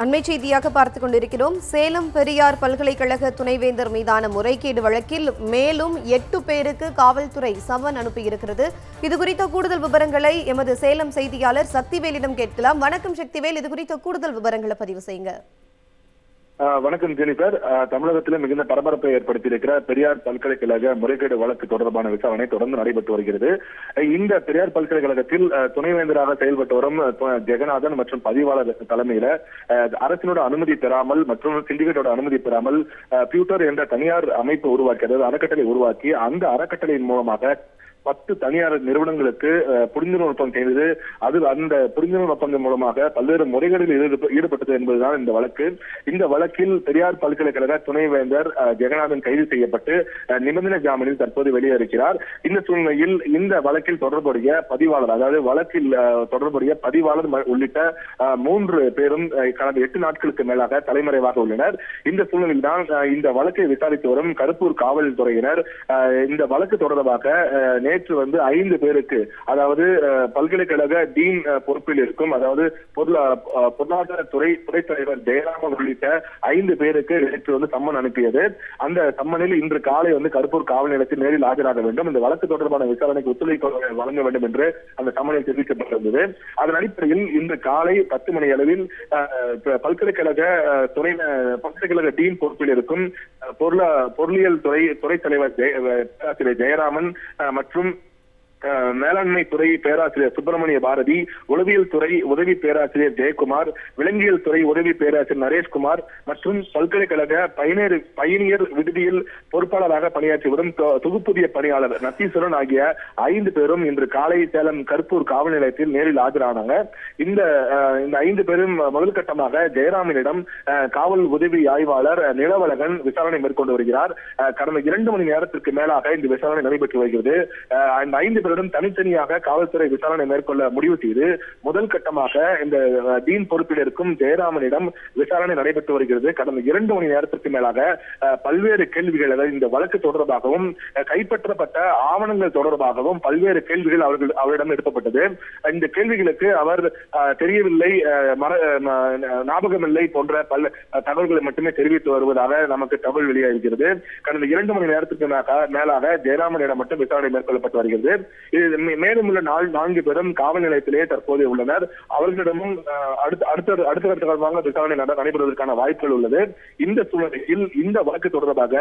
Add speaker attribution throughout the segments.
Speaker 1: அண்மை செய்தியாக பார்த்துக் கொண்டிருக்கிறோம். சேலம் பெரியார் பல்கலைக்கழக துணைவேந்தர் மீதான முறைகேடு வழக்கில் மேலும் எட்டு பேருக்கு காவல்துறை சம்மன் அனுப்பியிருக்கிறது. இது குறித்த கூடுதல் விவரங்களை எமது சேலம் செய்தியாளர் சக்திவேலிடம் கேட்கலாம். வணக்கம் சக்திவேல் இது குறித்த கூடுதல் விவரங்களை பதிவு செய்யுங்க.
Speaker 2: வணக்கம் ஜெனிபர் தமிழகத்தில் மிகுந்த பரபரப்பை ஏற்படுத்தியிருக்கிற பெரியார் பல்கலைக்கழக முறைகேடு வழக்கு தொடர்பான விசாரணை தொடர்ந்து நடைபெற்று வருகிறது. இந்த பெரியார் பல்கலைக்கழகத்தில் துணைவேந்தராக செயல்பட்டு வரும் ஜெகநாதன் மற்றும் பதிவாளர் தலைமையில அரசினோட அனுமதி பெறாமல் மற்றும் சிண்டிகேட்டோட அனுமதி பெறாமல் பியூட்டர் என்ற தனியார் அமைப்பு உருவாக்கி அதாவது அறக்கட்டளை உருவாக்கி அந்த அறக்கட்டளையின் மூலமாக பத்து தனியார் நிறுவனங்களுக்கு புரிந்துணர்வு ஒப்பந்தம் செய்தது அது அந்த புரிந்துணர்வு ஒப்பந்தம் மூலமாக பல்வேறு முறைகளில் ஈடுபட்டது என்பதுதான் இந்த வழக்கு. இந்த வழக்கில் பெரியார் பல்கலைக்கழக துணைவேந்தர் அஹ், ஜெகநாதன் கைது செய்யப்பட்டு நிபந்தனை ஜாமீனில் தற்போது வெளியே இருக்கிறார் இந்த சூழ்நிலையில் இந்த வழக்கில் தொடர்புடைய பதிவாளர் அதாவது வழக்கில் தொடர்புடைய பதிவாளர் உள்ளிட்ட மூன்று பேரும் கடந்த எட்டு நாட்களுக்கு மேலாக தலைமறைவாக உள்ளனர். இந்த சூழ்நிலையில் தான் இந்த வழக்கை விசாரித்து வரும் கருப்பூர் காவல்துறையினர் இந்த வழக்கு தொடர்பாக நேற்று வந்து ஐந்து பேருக்கு அதாவது பல்கலைக்கழக டீன் பொறுப்பில் இருக்கும் அதாவது பொருளா பொருளாதாரத்துறை துறை தலைவர் ஜெயராமன் உள்ளிட்ட ஐந்து பேருக்கு நேற்று வந்து சம்மன் அனுப்பியது. அந்த சம்மனில் இன்று காலை வந்து கருப்பூர் காவல் நிலையத்தில் நேரில் ஆஜராக வேண்டும். இந்த வழக்கு தொடர்பான விசாரணைக்கு ஒத்துழைப்பு வழங்க வேண்டும் என்று அந்த சம்மனில் தெரிவிக்கப்பட்டிருந்தது. அதன் அடிப்படையில் இன்று காலை பத்து மணி அளவில் பல்கலைக்கழக துறை பல்கலைக்கழக டீன் பொறுப்பில் இருக்கும் பொருளா பொருளியல் துறை துறை தலைவர் ஜெய- அஹ், ஜெயராமன் அஹ், மற்றும் மேலாண்மை துறை பேராசிரியர் சுப்பிரமணிய பாரதி உளவியல் துறை உதவி பேராசிரியர் ஜெயக்குமார் விலங்கியல் துறை உதவி பேராசிரியர் நரேஷ்குமார் மற்றும் பல்கலைக்கழக பயணியர் பயணியர் விடுதியில் பொறுப்பாளராக பணியாற்றி வரும் தொகுப்புதிய பணியாளர் நத்தீஸ்வரன் ஆகிய ஐந்து பேரும் இன்று காலை சேலம் கருப்பூர் காவல் நிலையத்தில் நேரில் ஆஜரானாங்க. இந்த இந்த ஐந்து பேரும் முதல் கட்டமாக ஜெயராமனிடம் காவல் உதவி ஆய்வாளர் நிலவழகன் விசாரணை மேற்கொண்டு வருகிறார். கடந்த இரண்டு மணி நேரத்திற்கு மேலாக இந்த விசாரணை நடைபெற்று வருகிறது. அந்த ஐந்து பேரிடம் தனித்தனியாக காவல்துறை விசாரணை மேற்கொள்ள முடிவு செய்து முதல் கட்டமாக இந்த டீன் பொறுப்பில் இருக்கும் ஜெயராமனிடம் விசாரணை நடைபெற்று வருகிறது. கடந்த இரண்டு மணி நேரத்திற்கு மேலாக பல்வேறு கேள்விகள் அதாவது இந்த வழக்கு தொடர்பாகவும் கைப்பற்றப்பட்ட ஆவணங்கள் தொடர்பாகவும் பல்வேறு கேள்விகள் அவர்கள் அவரிடம் எடுக்கப்பட்டது இந்த கேள்விகளுக்கு அவர் தெரியவில்லை அஹ், ஞாபகமில்லை போன்ற பல தகவல்களை மட்டுமே தெரிவித்து வருவதாக நமக்கு தகவல் வெளியாகிறது கடந்த இரண்டு மணி நேரத்துக்கு மேலாக மேலாக ஜெயராமனிடம் மட்டும் விசாரணை மேற்கொள்ளப்பட்டு வருகிறது. மேலும் உள்ள நாள் நான்கு பேரும் காவல் நிலையத்திலேயே தற்போது உள்ளனர். அவர்களிடமும் அடுத்த அடுத்த அடுத்த கட்டமாக விசாரணை நடைபெறுவதற்கான வாய்ப்புகள் உள்ளது. இந்த சூழ்நிலையில் இந்த வழக்கு தொடர்பாக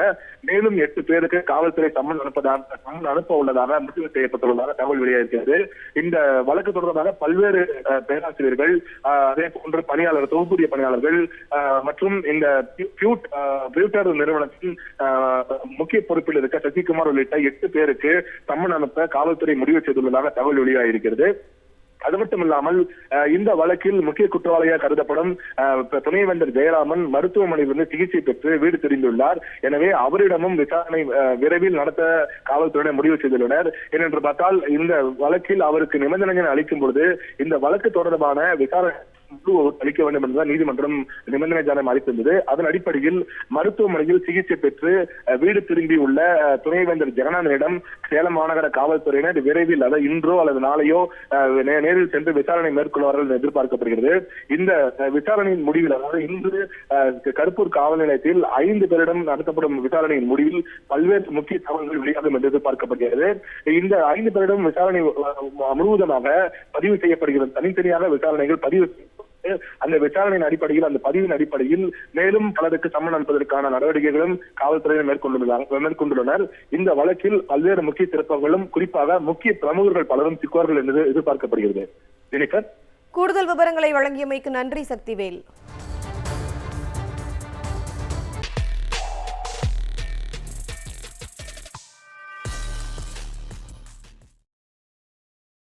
Speaker 2: மேலும் எட்டு பேருக்கு காவல்துறை சம்மன் அனுப்பதாக சம்மன் அனுப்ப உள்ளதாக முடிவு செய்யப்பட்டுள்ளதாக தகவல் வெளியாகிறது இந்த வழக்கு தொடர்பாக பல்வேறு பேராசிரியர்கள் அதே போன்று பணியாளர் தொகுப்புரிய பணியாளர்கள் மற்றும் இந்த பியூட்டர் நிறுவனத்தின் முக்கிய பொறுப்பில் இருக்க சசிகுமார் உள்ளிட்ட எட்டு பேருக்கு சம்மன் அனுப்ப காவல்துறை முடிவு செய்துள்ளதாக தகவல் வெளியாகியிருக்கிறது அது மட்டும் இல்லாமல் இந்த வழக்கில் முக்கிய குற்றவாளியாக கருதப்படும் துணைவேந்தர் ஜெயராமன் மருத்துவமனையிலிருந்து சிகிச்சை பெற்று வீடு திரும்பியுள்ளார் எனவே அவரிடமும் விசாரணை விரைவில் நடத்த காவல்துறையினர் முடிவு செய்துள்ளனர். ஏனென்று பார்த்தால் இந்த வழக்கில் அவருக்கு நிபந்தனைகள் அளிக்கும் பொழுது இந்த வழக்கு தொடர்பான விசாரணை அளிக்க வேண்டும் என்றுதான் நீதிமன்றம் நிபந்தனை ஜாமீன் அளித்திருந்தது. அதன் அடிப்படையில் மருத்துவமனையில் சிகிச்சை பெற்று வீடு திரும்பியுள்ள துணைவேந்தர் ஜெகநாதனிடம் சேலம் மாநகர காவல்துறையினர் விரைவில் அதாவது இன்றோ அல்லது நாளையோ நேரில் சென்று விசாரணை மேற்கொள்வார்கள் என்று எதிர்பார்க்கப்படுகிறது. இந்த விசாரணையின் முடிவில் அதாவது இன்று அஹ், கருப்பூர் காவல் நிலையத்தில் ஐந்து பேரிடம் நடத்தப்படும் விசாரணையின் முடிவில் பல்வேறு முக்கிய தகவல்கள் வெளியாகும் என்று எதிர்பார்க்கப்படுகிறது. இந்த ஐந்து பேரிடம் விசாரணை முழுவதுமாக பதிவு செய்யப்படுகிறது. தனித்தனியாக விசாரணைகள் பதிவு செய்யப்பட்டு, அந்த விசாரணையின் அடிப்படையில் அந்த பதிவின் அடிப்படையில் மேலும் பலருக்கு சம்மன் அனுப்பதற்கான நடவடிக்கைகளும் காவல்துறையினர் மேற்கொண்டுள்ளார் மேற்கொண்டுள்ளனர். இந்த வழக்கில் பல்வேறு முக்கிய திருப்பங்களும் குறிப்பாக முக்கிய பிரமுகர்கள் பலரும் சிக்குவார்கள் என்று எதிர்பார்க்கப்படுகிறது. ஜெனிஃபர்
Speaker 1: கூடுதல் விவரங்களை வழங்கியமைக்கு நன்றி சக்திவேல்.